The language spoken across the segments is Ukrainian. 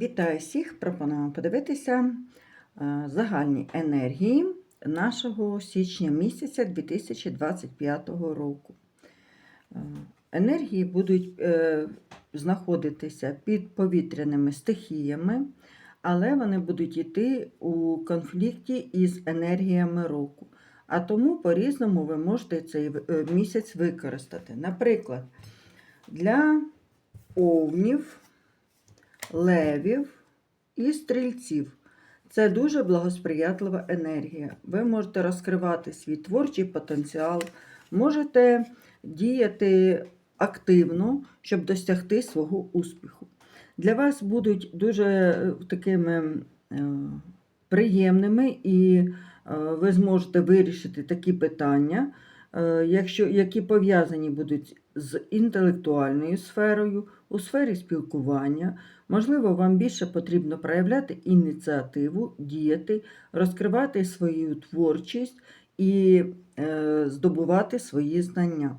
Вітаю всіх! Пропоную подивитися е, загальні енергії нашого січня місяця 2025 року. Е, Енергії будуть е, знаходитися під повітряними стихіями, але вони будуть йти у конфлікті із енергіями року. А тому по-різному ви можете цей місяць використати. Наприклад, для овнів левів і стрільців. Це дуже благосприятлива енергія. Ви можете розкривати свій творчий потенціал, можете діяти активно, щоб досягти свого успіху. Для вас будуть дуже е, такими е, приємними, і е, ви зможете вирішити такі питання, якщо, які пов'язані будуть з інтелектуальною сферою, у сфері спілкування. Можливо, вам більше потрібно проявляти ініціативу, діяти, розкривати свою творчість і е, здобувати свої знання.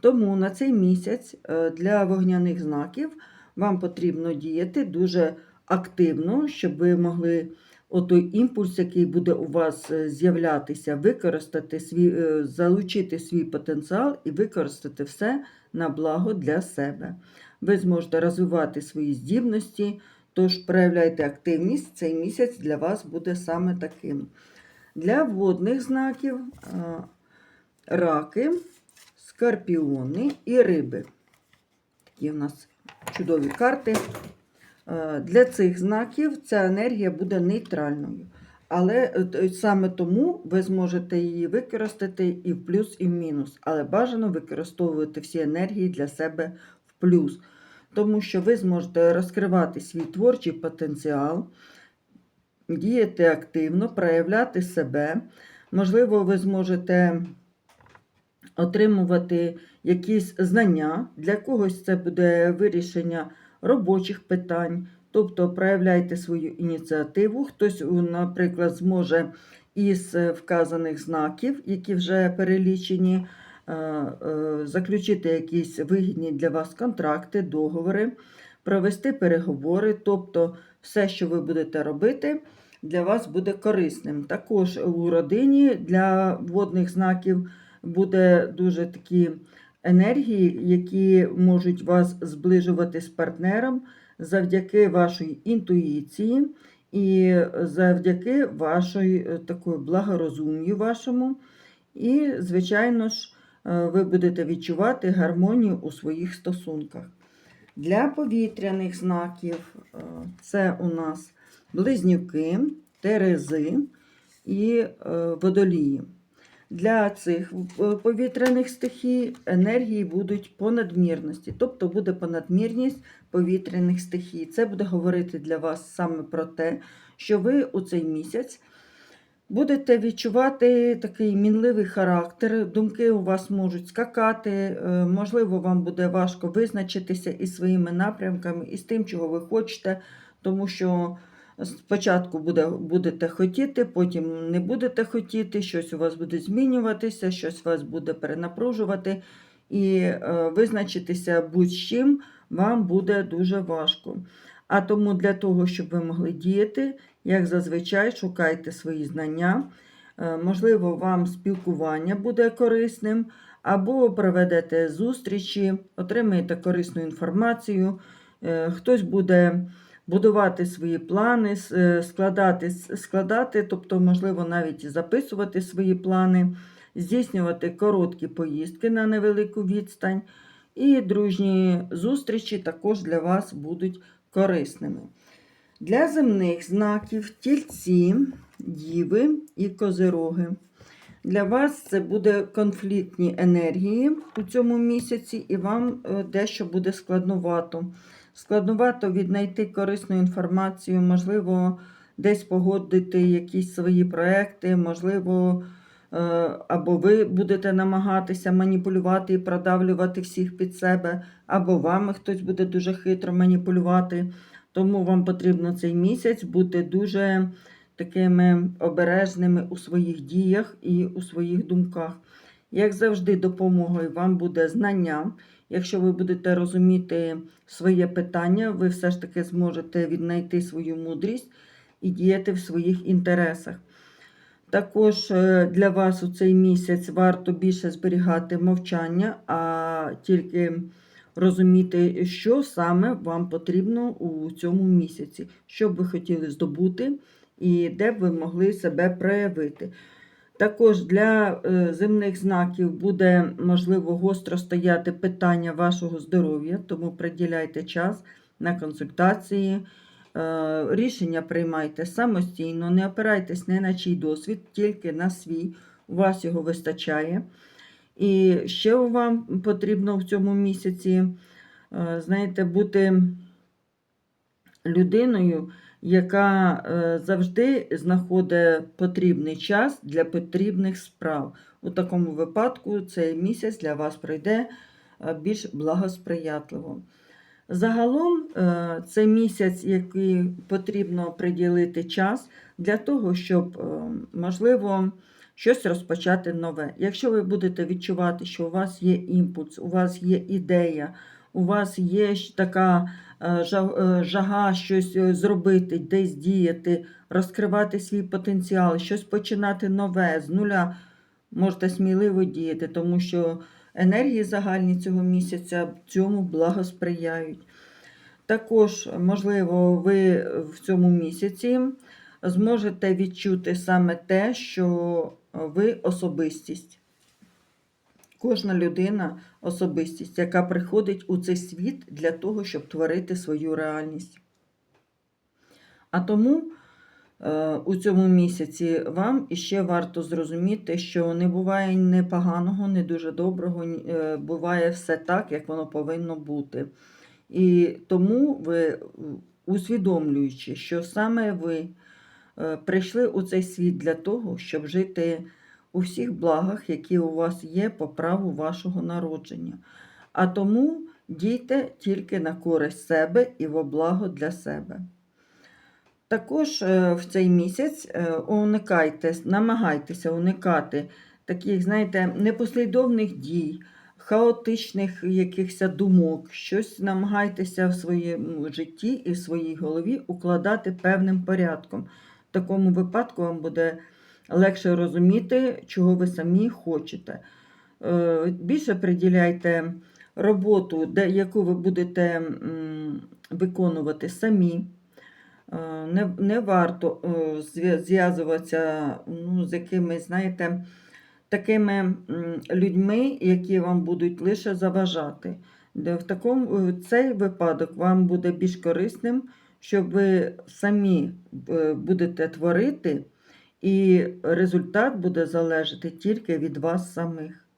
Тому на цей місяць е, для вогняних знаків вам потрібно діяти дуже активно, щоб ви могли отой імпульс, який буде у вас е, з'являтися, використати свій, е, залучити свій потенціал і використати все на благо для себе. Ви зможете розвивати свої здібності, тож проявляйте активність, цей місяць для вас буде саме таким. Для водних знаків е, раки, скорпіони і риби. Такі у нас чудові карти. Е, Для цих знаків ця енергія буде нейтральною. Але е, саме тому ви зможете її використати і в плюс, і в мінус. Але бажано використовувати всі енергії для себе в плюс. Тому що ви зможете розкривати свій творчий потенціал, діяти активно, проявляти себе. Можливо, ви зможете отримувати якісь знання. Для когось це буде вирішення робочих питань. Тобто проявляйте свою ініціативу. Хтось, наприклад, зможе із вказаних знаків, які вже перелічені, е, е, заключити якісь вигідні для вас контракти, договори, провести переговори. Тобто, все, що ви будете робити, для вас буде корисним. Також у родині для водних знаків буде дуже такі енергії, які можуть вас зближувати з партнером завдяки вашій інтуїції і завдяки вашої е, такої благорозум'ю вашому. І, звичайно ж, е, ви будете відчувати гармонію у своїх стосунках. Для повітряних знаків е, це у нас близнюки, терези і водолії. Для цих е, повітряних стихій енергії будуть по надмірності, тобто буде понадмірність повітряних стихій. Це буде говорити для вас саме про те, що ви у цей місяць будете відчувати такий мінливий характер, думки у вас можуть скакати, е, можливо, вам буде важко визначитися із своїми напрямками, і з тим, чого ви хочете, тому що спочатку буде, будете хотіти, потім не будете хотіти, щось у вас буде змінюватися, щось вас буде перенапружувати, і е, визначитися будь-чим вам буде дуже важко. А тому для того, щоб ви могли діяти, як зазвичай, шукайте свої знання. Е, Можливо, вам спілкування буде корисним, або проведете зустрічі, отримаєте корисну інформацію. Е, Хтось буде будувати свої плани, е, складати, складати, тобто, можливо, навіть записувати свої плани, здійснювати короткі поїздки на невелику відстань. І дружні зустрічі також для вас будуть корисними. Для земних знаків тільці, діви і козироги. Для вас це буде конфліктні енергії у цьому місяці, і вам е, дещо буде складновато. Складновато віднайти корисну інформацію, можливо, десь погодити якісь свої проекти, можливо, е, або ви будете намагатися маніпулювати і продавлювати всіх під себе, або вами хтось буде дуже хитро маніпулювати. Тому вам потрібно цей місяць бути дуже такими обережними у своїх діях і у своїх думках. Як завжди, допомогою вам буде знання, Якщо ви будете розуміти своє питання, ви все ж таки зможете віднайти свою мудрість і діяти в своїх інтересах. Також е, для вас у цей місяць варто більше зберігати мовчання, а тільки розуміти, що саме вам потрібно у цьому місяці, що б ви хотіли здобути і де б ви могли себе проявити. Також для е, земних знаків буде можливо гостро стояти питання вашого здоров'я, тому приділяйте час на консультації. Е, Рішення приймайте самостійно, не опирайтесь ні на чий досвід, тільки на свій, у вас його вистачає. І ще вам потрібно в цьому місяці, е, знаєте, бути людиною, яка е, завжди знаходить потрібний час для потрібних справ. У такому випадку цей місяць для вас пройде е, більш благосприятливо. Загалом е, це місяць, який потрібно приділити час для того, щоб, можливо, щось розпочати нове. Якщо ви будете відчувати, що у вас є імпульс, у вас є ідея, у вас є така е, е, жага щось е, зробити, десь діяти, розкривати свій потенціал, щось починати нове з нуля, можете сміливо діяти, тому що енергії загальні цього місяця цьому благосприяють. Також, можливо, ви в цьому місяці зможете відчути саме те, що ви особистість. Кожна людина особистість, яка приходить у цей світ для того, щоб творити свою реальність. А тому е, у цьому місяці вам іще варто зрозуміти, що не буває ні поганого, ні дуже доброго, е, буває все так, як воно повинно бути. І тому ви, усвідомлюючи, що саме ви е, прийшли у цей світ для того, щоб жити у всіх благах, які у вас є по праву вашого народження. А тому дійте тільки на користь себе і во благо для себе. Також е, в цей місяць е, уникайте, намагайтеся уникати таких, знаєте, непослідовних дій, хаотичних якихось думок, щось намагайтеся в своєму житті і в своїй голові укладати певним порядком. В такому випадку вам буде легше розуміти, чого ви самі хочете. Е, Більше приділяйте роботу, яку ви будете виконувати самі. Е, Не, не варто е, зв'язуватися ну, з якимись, знаєте, такими людьми, які вам будуть лише заважати. В такому цей випадок вам буде більш корисним, щоб ви самі будете творити, і результат буде залежати тільки від вас самих.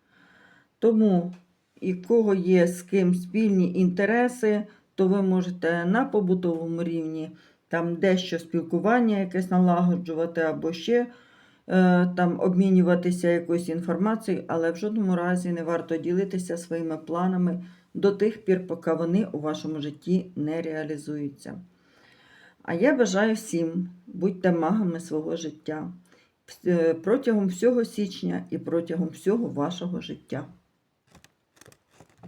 Тому, і кого є з ким спільні інтереси, то ви можете на побутовому рівні там дещо спілкування якесь налагоджувати або ще е, там обмінюватися якоюсь інформацією, але в жодному разі не варто ділитися своїми планами до тих пір, поки вони у вашому житті не реалізуються. А я бажаю всім, будьте магами свого життя е, протягом всього січня і протягом всього вашого життя.